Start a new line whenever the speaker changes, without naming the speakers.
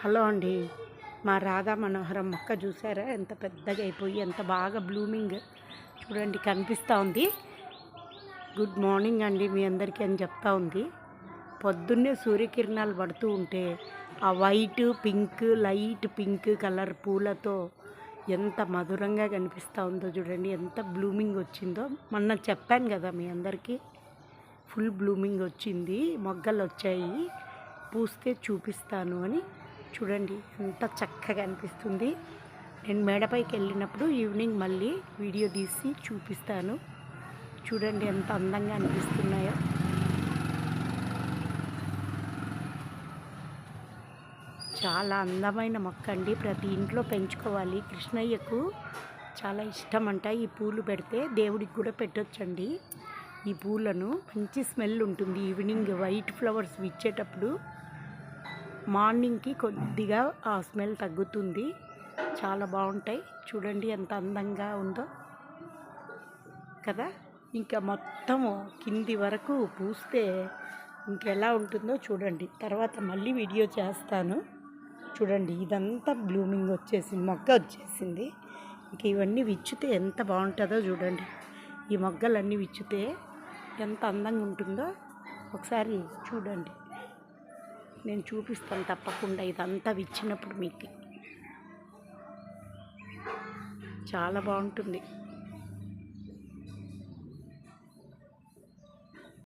Hello అండి. మా రాధా మనోహరం మొక్క చూసారా? ఎంత పెద్దగా అయిపోయి ఎంత బాగా బ్లూమింగ్ చూడండి కనిపిస్తూ ఉంది. గుడ్ మార్నింగ్ అండి మీ అందరికీ అని చెప్తా ఉంది. పొద్దున్నే సూర్యకిరణాలు పడుతూ ఉంటే ఆ white pink light pink colour పూలతో ఎంత మధురంగా కనిపిస్తూ ఉందో చూడండి ఎంత బ్లూమింగ్ వచ్చిందో. మొన్న చెప్పాను కదా మీ అందరికీ ఫుల్ బ్లూమింగ్ వచ్చింది మొగ్గలు వచ్చాయి పూస్తే చూపిస్తాను అని. చూడండి ఎంత చక్కగా అనిపిస్తుంది. నేను మేడపైకి వెళ్ళినప్పుడు ఈవినింగ్ మళ్ళీ వీడియో తీసి చూపిస్తాను. చూడండి ఎంత అందంగా అనిపిస్తున్నాయో. చాలా అందమైన మొక్క అండి. ప్రతి ఇంట్లో పెంచుకోవాలి. కృష్ణయ్యకు చాలా ఇష్టం అంట ఈ పూలు పెడితే. దేవుడికి కూడా పెట్టొచ్చండి ఈ పూలను. మంచి స్మెల్ ఉంటుంది ఈవినింగ్. వైట్ ఫ్లవర్స్ విచ్చేటప్పుడు మార్నింగ్కి కొద్దిగా ఆ స్మెల్ తగ్గుతుంది. చాలా బాగుంటాయి. చూడండి ఎంత అందంగా ఉందో. కదా? ఇంకా మొత్తము కింది వరకు పూస్తే ఇంకెలా ఉంటుందో చూడండి. తర్వాత మళ్ళీ వీడియో చేస్తాను. చూడండి ఇదంతా బ్లూమింగ్ వచ్చేసింది మొగ్గ వచ్చేసింది. ఇంక ఇవన్నీ విచ్చితే ఎంత బాగుంటుందో చూడండి. ఈ మొగ్గలన్నీ విచ్చితే ఎంత అందంగా ఉంటుందో ఒకసారి చూడండి. నేను చూపిస్తాను తప్పకుండా ఇదంతా విచ్చినప్పుడు మీకు. చాలా బాగుంటుంది.